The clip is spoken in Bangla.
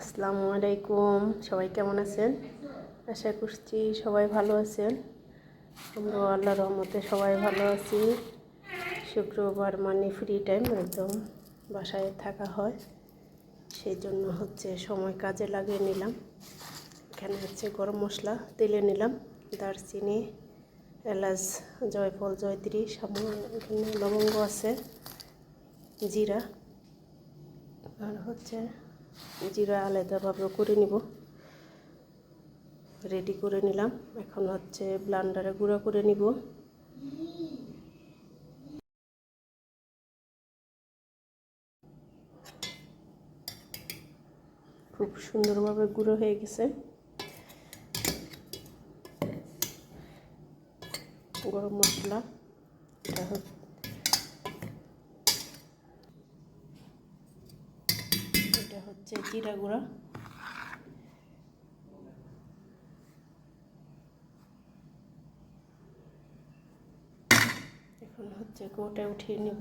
আসসালামু আলাইকুম। সবাই কেমন আছেন? আশা করছি সবাই ভালো আছেন। আমরা আল্লাহ রহমতে সবাই ভালো আছি। শুক্রবার মানে ফ্রি টাইম একদম বাসায় থাকা হয়। সেই জন্য হচ্ছে সময় কাজে লাগিয়ে নিলাম। এখানে হচ্ছে গরম মশলা তেলে নিলাম। দারচিনি, এলাচ, জয়ফল, জয়ত্রী সামনে এখানে লবঙ্গ আছে, জিরা, আর হচ্ছে জিরা আলাদাভাবে করে নিব। রেডি করে নিলাম। এখন হচ্ছে ব্লান্ডারে গুঁড়া করে নিব। খুব সুন্দরভাবে গুঁড়ো হয়ে গেছে। গরম মশলা, এটা হচ্ছে এটা হচ্ছে জিরা গুঁড়া। এখন হচ্ছে গোটা উঠিয়ে নিব।